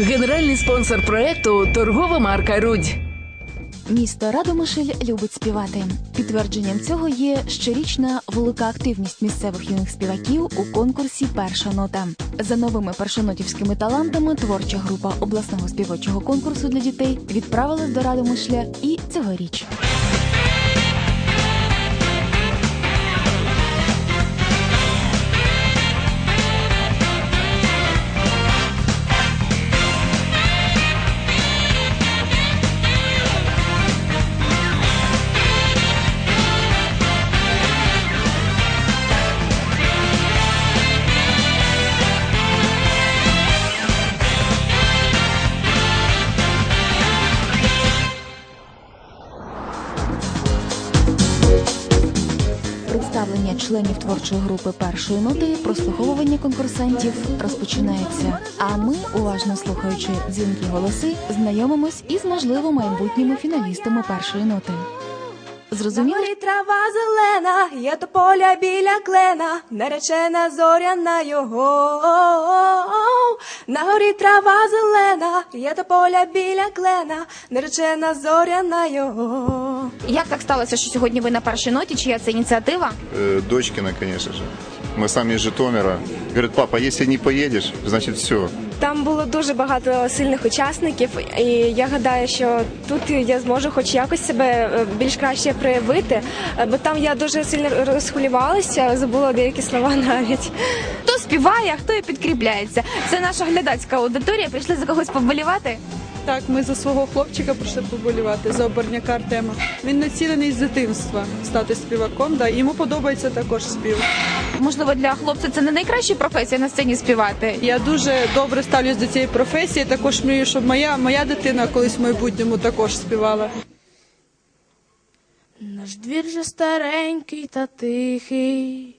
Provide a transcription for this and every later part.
Генеральний спонсор проекту торгова марка Рудь. Місто Радомишль любить співати. Підтвердженням цього є щорічна велика активність місцевих юних співаків у конкурсі Перша нота. За новими першонотівськими талантами творча група обласного співочого конкурсу для дітей відправилась до Радомишля і цьогоріч. Представлення членів творчої групи першої ноти, прослуховування конкурсантів розпочинається. А ми, уважно слухаючи дзвінки голоси, знайомимось із можливо майбутніми фіналістами першої ноти. Зрозуміли? Трава зелена, є до поля біля клена, наречена зоряна його. На горі трава зелена, є до поля біля клена, наречена зоряна його. Як так сталося, що сьогодні ви на першій ноті? Чия це ініціатива? Э, Дочкина, конечно же. Мы сами из Житомира. Говорит, папа, если не поедешь, значит все. Там було дуже багато сильних учасників, і я гадаю, що тут я зможу хоч якось себе е, більш краще проявити, е, бо там я дуже сильно розхвилювалася, забула деякі слова навіть. Хто співає, а хто і підкріпляється? Це наша глядацька аудиторія. Прийшли за когось поболівати. Так, ми за свого хлопчика прийшли поболівати за оборняка Артема. Він націлений з дитинства стати співаком. Да, йому подобається також спів. Можливо, для хлопця це не найкраща професія на сцені співати. Я дуже добре ставлюсь до цієї професії. Також мрію, щоб моя моя дитина колись в майбутньому також співала. Наш двір же старенький та тихий,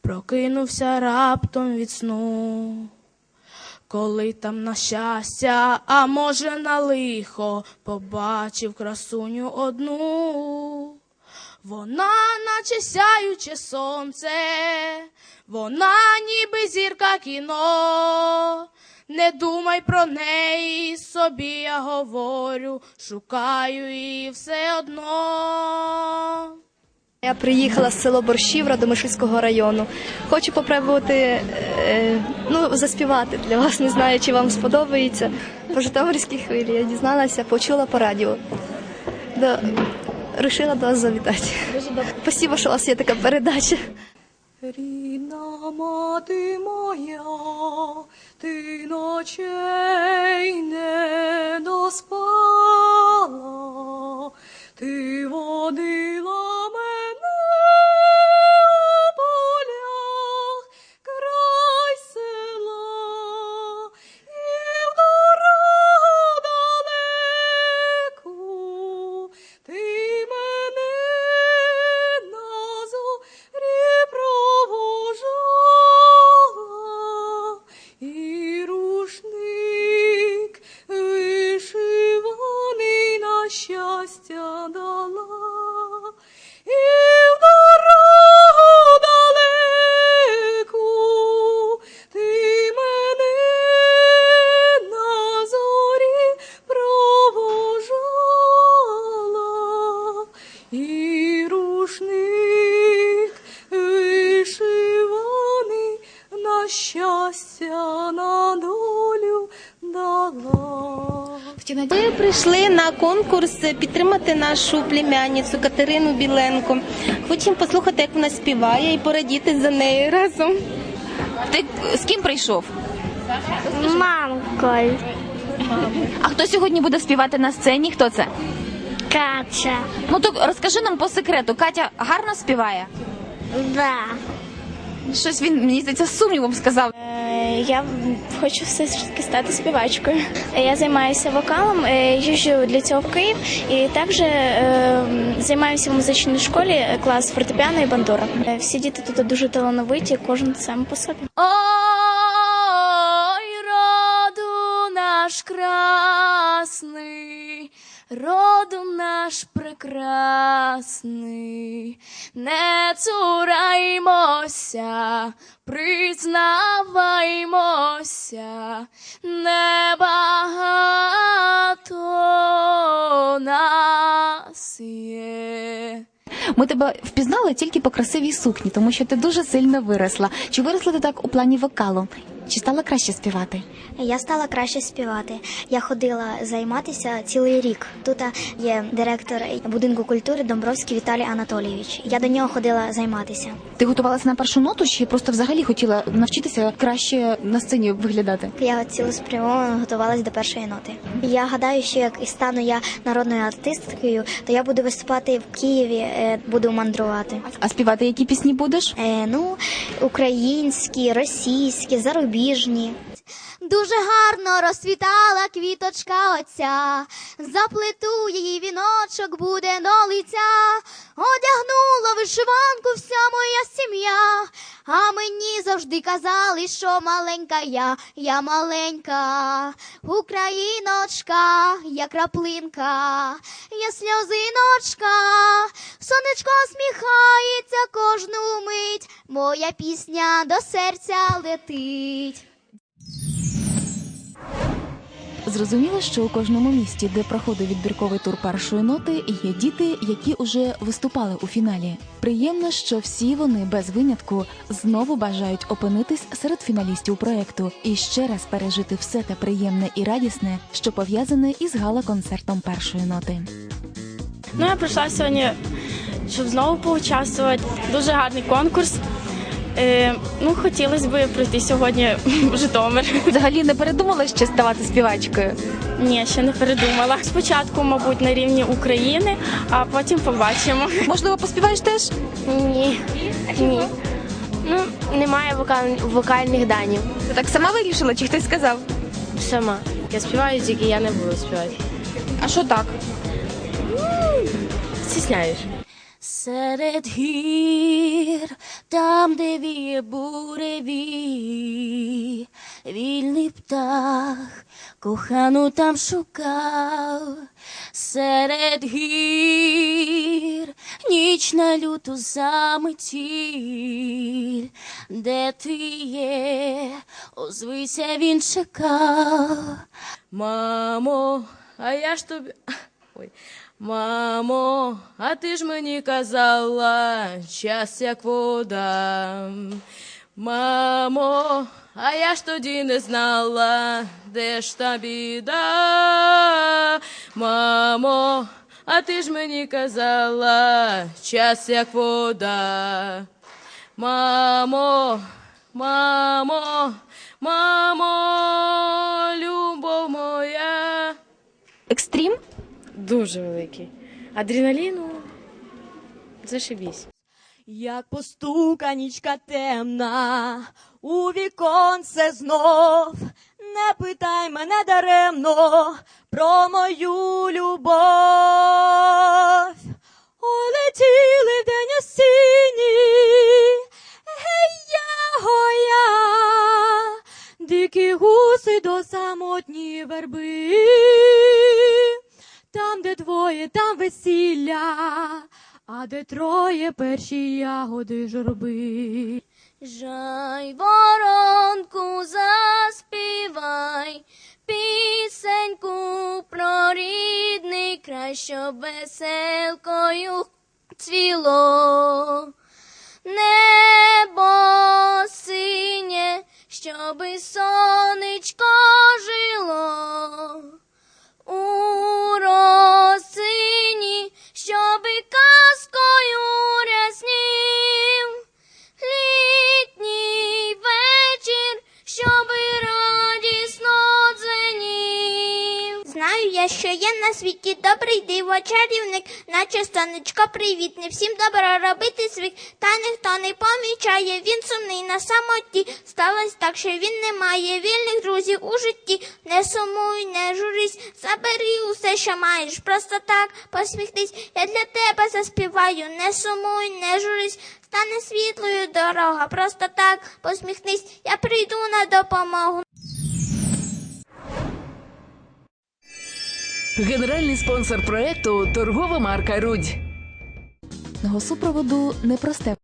прокинувся раптом від сну. Коли там на щастя, а може на лихо, побачив красуню одну. Вона, наче сяюче сонце, вона ніби зірка кіно. Не думай про неї, собі я говорю, шукаю її все одно. Я приїхала з село Борщів Радомишльського району. Хочу попробувати е, ну, заспівати для вас. Не знаю, чи вам сподобається. По Житомирській хвилі я дізналася, почула по радіо. До... Рішила до вас завітати. Спасибо, що у вас є така передача. Рідна мати моя, ти ночей щастя, на долю дала. Ми прийшли на конкурс підтримати нашу племянницю Катерину Біленко. Хочемо послухати, як вона співає, і порадіти за нею разом. Ти з ким прийшов? Мамкою. А хто сьогодні буде співати на сцені? Хто це? Катя. Ну то розкажи нам по секрету. Катя гарно співає? Да. Щось він мені здається сумнівом сказав. Я хочу все ж таки стати співачкою. Я займаюся вокалом, е, їжджу для цього в Київ і також е, займаюся в музичній школі е, клас фортепіано і бандура. Е, Всі діти тут дуже талановиті, кожен сам по собі. Ой, роду наш красний, роду наш прекрасний, не цураймося, признаваймося, небагато нас є. Ми тебе впізнали тільки по красивій сукні, тому що ти дуже сильно виросла. Чи виросла ти так у плані вокалу? Чи стала краще співати? Я стала краще співати. Я ходила займатися цілий рік. Тут є директор будинку культури Домбровський Віталій Анатолійович. Я до нього ходила займатися. Ти готувалася на першу ноту, чи просто взагалі хотіла навчитися краще на сцені виглядати? Я цілеспрямовано готувалась до першої ноти. Я гадаю, що як і стану я народною артисткою, то я буду виступати в Києві, е, буду мандрувати. А співати які пісні будеш? Е, ну, українські, російські, зарубіжні. Дуже гарно розцвітала квіточка оця, заплету її віночок буде до лиця, одягнула вишиванку вся моя сім'я, а мені завжди казали, що маленька я, я маленька, Україночка, я краплинка, я сльозиночка, сонечко сміхається кожну моя пісня до серця летить. Зрозуміло, що у кожному місті, де проходив відбірковий тур першої ноти, є діти, які уже виступали у фіналі. Приємно, що всі вони без винятку знову бажають опинитись серед фіналістів проекту і ще раз пережити все те приємне і радісне, що пов'язане із гала-концертом першої ноти. Ну, я прийшла сьогодні, щоб знову поучаствувати. Дуже гарний конкурс. Е, ну, хотілося б прийти сьогодні в Житомир. Взагалі не передумала ще ставати співачкою. Ні, ще не передумала. Спочатку, мабуть, на рівні України, а потім побачимо. Можливо, поспіваєш теж? Ні. Ні. Ну, немає вокальних данів. Ти так сама вирішила, чи хтось сказав? Сама. Я співаю, тільки я не буду співати. А що так? Стісняєш. Серед гір, там, де віє буревій, вільний птах кохану там шукав, серед гір, ніч на люту заметіль, де ти є, озвися він чекав. Мамо, а я ж тобі. Ой. Мамо, а ти ж мені казала, час як вода. Мамо, а я ж тоді не знала, де ж та біда. Мамо, а ти ж мені казала, час як вода. Мамо, мамо, мамо, любов моя. Екстрім? Дуже великий. Адреналіну зашибісь. Як постуканічка темна, у віконце знов, не питай мене даремно про мою любов. А де троє перші ягоди журби. Жай воронку заспівай, пісеньку про рідний край, щоб веселкою цвіло. Небо синє, щоби сонечко жило. Знаю я, що є на світі добрий диво, чарівник, наче сонечко привітне, всім добро робити світ, та ніхто не помічає, він сумний на самоті. Сталось так, що він не має вільних друзів у житті. Не сумуй, не журись, забери усе, що маєш, просто так посміхнись. Я для тебе заспіваю, не сумуй, не журись, стане світлою дорога, просто так посміхнись, я прийду на допомогу. Генеральний спонсор проекту торгова марка Рудь. Супроводу непросте